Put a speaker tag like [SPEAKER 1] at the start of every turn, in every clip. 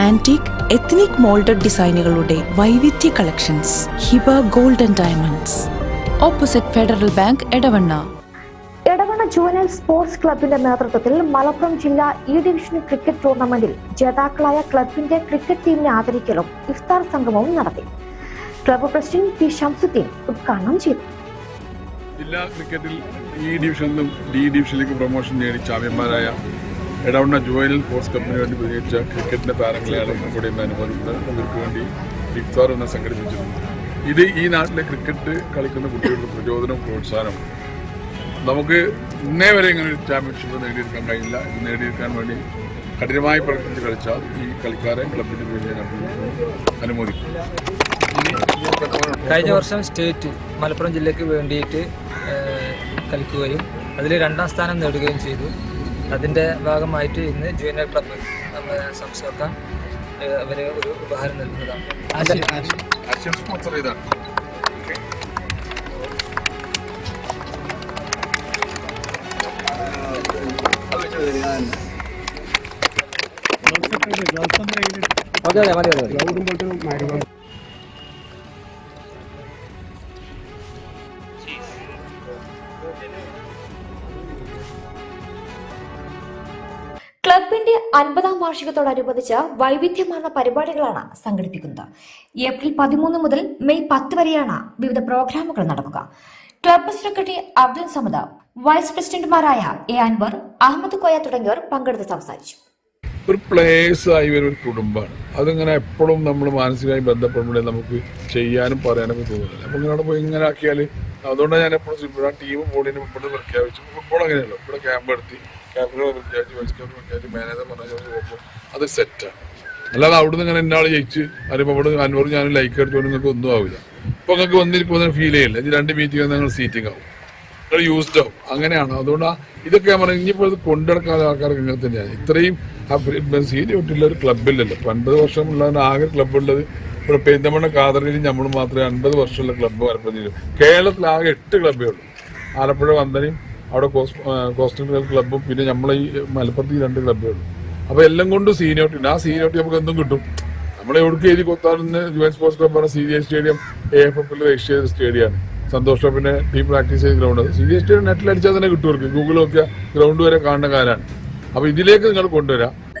[SPEAKER 1] Antique ethnic moulded ഡിസൈനുകളുടെ വൈവിധ്യ collections Hiba golden and diamonds opposite Federal Bank Edavanna
[SPEAKER 2] Edavanna juvenile sports ക്ലബിന്റെ നേതൃത്വത്തിൽ മലപ്പുറം ജില്ലാ E division cricket ടൂർണമെന്റിൽ ജേതാക്കളായ ക്ലബിന്റെ ക്രിക്കറ്റ് ടീമിനെ ആദരിക്കലും ഇഫ്താർ സംഗമവും നടത്തി. ക്ലബ് പ്രസിഡന്റ് പി ഷംസുദ്ദീൻ ഉദ്ഘാടനം ചെയ്തു.
[SPEAKER 3] ജില്ലാ ക്രിക്കറ്റിൽ ഇ ഡിവിഷനിലും ഡി ഡിവിഷനിലേക്ക് പ്രൊമോഷൻ നേടി ചാമ്പ്യന്മാരായ എടവണ്ണ ജുവനൽ സ്പോർട്സ് കപ്പിന് വേണ്ടി വിജയിച്ച ക്രിക്കറ്റിന്റെ താരങ്ങളെയാണ് കൂടി അനുഭവത്തിൽ ഇവർക്ക് വേണ്ടി ഇഫ്താർ എന്ന് സംഘടിപ്പിച്ചിരുന്നു ഇത് ഈ നാട്ടിലെ ക്രിക്കറ്റ് കളിക്കുന്ന കുട്ടികളുടെ പ്രചോദനവും പ്രോത്സാഹനവും നമുക്ക് ഇന്നേ വരെ ഇങ്ങനെ ഒരു ചാമ്പ്യൻഷിപ്പ് നേടിയെടുക്കാൻ കഴിയില്ല. ഇത് നേടിയെടുക്കാൻ വേണ്ടി കഠിനമായി പ്രവർത്തിച്ച് കളിച്ചാൽ ഈ കളിക്കാരെ ക്ലബിന്റെ പേരിൽ അനുമോദിക്കും
[SPEAKER 4] കഴിഞ്ഞ വർഷം സ്റ്റേറ്റ് മലപ്പുറം ജില്ലയ്ക്ക് വേണ്ടിയിട്ട് കളിക്കുകയും അതിൽ രണ്ടാം സ്ഥാനം നേടുകയും ചെയ്തു. അതിന്റെ ഭാഗമായിട്ട് ഇന്ന് ജൂനിയർ ക്ലബ്ബ് നമ്മുടെ സംസ്ഥാന അവർ ഒരു ഉപഹാരം നൽകുന്നതാണ്. ഓക്കെ ഓക്കെ മതി മതി മതി
[SPEAKER 2] ക്ലബിന്റെ അൻപതാം വാർഷികത്തോടനുബന്ധിച്ച് വൈവിധ്യമാർന്ന പരിപാടികളാണ് സംഘടിപ്പിക്കുന്നത്. ഏപ്രിൽ പതിമൂന്ന് മുതൽ മെയ് പത്ത് വരെയാണ് വിവിധ പ്രോഗ്രാമുകൾ നടക്കുക. Club secretary Abdul Samad vice പ്രസിഡന്റുമാരായ എ അൻവർ അഹമ്മദ് കോയ തുടങ്ങിയവർ പങ്കെടുത്ത് സംസാരിച്ചു.
[SPEAKER 3] ഒരു പ്ലേസ് ആയി ഒരു കുടുംബമാണ്. അതിങ്ങനെ എപ്പോഴും നമ്മൾ മാനസികമായി ബന്ധപ്പെടുമ്പോഴേ നമുക്ക് ചെയ്യാനും പറയാനൊക്കെ തോന്നുന്നില്ല. അപ്പോൾ ഇങ്ങനെ പോയി ഇങ്ങനെ ആക്കിയാൽ അതുകൊണ്ടാണ് ഞാൻ എപ്പോഴും ടീം ബോർഡിന് മുമ്പോട്ട് പ്രഖ്യാപിച്ചു ഫുട്ബോൾ അങ്ങനെയല്ലോ. ഇവിടെ ക്യാമ്പ് നടത്തി ക്യാമ്പിനെ പ്രഖ്യാപിച്ച് വൈസ് പ്രഖ്യാപിച്ച് മാനേജർ പറഞ്ഞ പോകുമ്പോൾ അത് സെറ്റാണ് അല്ലാതെ അവിടുന്ന് ഇങ്ങനെ എന്നാൾ ജയിച്ച് അതിപ്പോൾ അവിടെ അൻവർ ഞാൻ ലൈക്ക് അടിച്ചുകൊണ്ട് നിങ്ങൾക്ക് ഒന്നും ആവില്ല. ഇപ്പോൾ നിങ്ങൾക്ക് വന്നിരിക്കുമ്പോൾ ഫീൽ ചെയ്യില്ല. ഇത് രണ്ട് മീറ്റിംഗ് നിങ്ങൾ സീറ്റിംഗ് ആവും. നിങ്ങൾ യൂസ്ഡ് ആവും. അങ്ങനെയാണ്. അതുകൊണ്ട് ഇതൊക്കെ ഞാൻ പറഞ്ഞു ഇനിയിപ്പോൾ ഇത് കൊണ്ടെടുക്കാതെ ആൾക്കാർക്ക് ഇങ്ങനെ തന്നെയാണ്. ഇത്രയും സീരിയസ് ഒരു ക്ലബ്ബില്ലല്ലോ ഇപ്പം അൻപത് വർഷമുള്ള ആകെ ക്ലബ്ബുള്ളത് ഇവിടെ പെരിന്തമണ്ണ കാതറിയിൽ നമ്മൾ മാത്രമേ അൻപത് വർഷമുള്ള ക്ലബ്ബ് വരപ്പെടുന്നില്ല കേരളത്തിൽ ആകെ എട്ട് ക്ലബ്ബേ ഉള്ളൂ. ആലപ്പുഴ വന്തനയും അവിടെ കോസ് കോസ്റ്റൽ ക്ലബ്ബും പിന്നെ നമ്മളെ ഈ മലപ്പുറത്ത് ഈ രണ്ട് ക്ലബ്ബുകളും അപ്പൊ അപ്പോൾ എല്ലാം കൊണ്ടും സീനിയോറിറ്റി ആ സീനിയോറിറ്റി നമുക്ക് എന്തും കിട്ടും. നമ്മളെ എവിടേക്ക് എഴുതി കൊത്താറുന്ന ജുവൻ സ്പോർട്സ് ക്ലബ് പറഞ്ഞ C G stadium A F എഫിൽ രജിസ്റ്റർ സ്റ്റേഡിയമാണ് സന്തോഷം പിന്നെ ടീം പ്രാക്ടീസ് ചെയ്ത ഗ്രൗണ്ട് സി ജി സ്റ്റേഡിയം നെറ്റിൽ അടിച്ചാൽ തന്നെ കിട്ടും അവർക്ക് ഗൂഗിൾ നോക്കിയാൽ ഗ്രൗണ്ട് വരെ കാണുന്ന കാലമാണ് അപ്പോൾ ഇതിലേക്ക് നിങ്ങൾ കൊണ്ടുവരാം.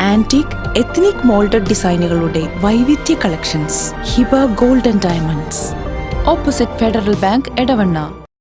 [SPEAKER 1] Antique ethnic moulded ഡിസൈനുകളുടെ വൈവിധ്യ collections Hiba gold and diamonds opposite Federal Bank Edavanna.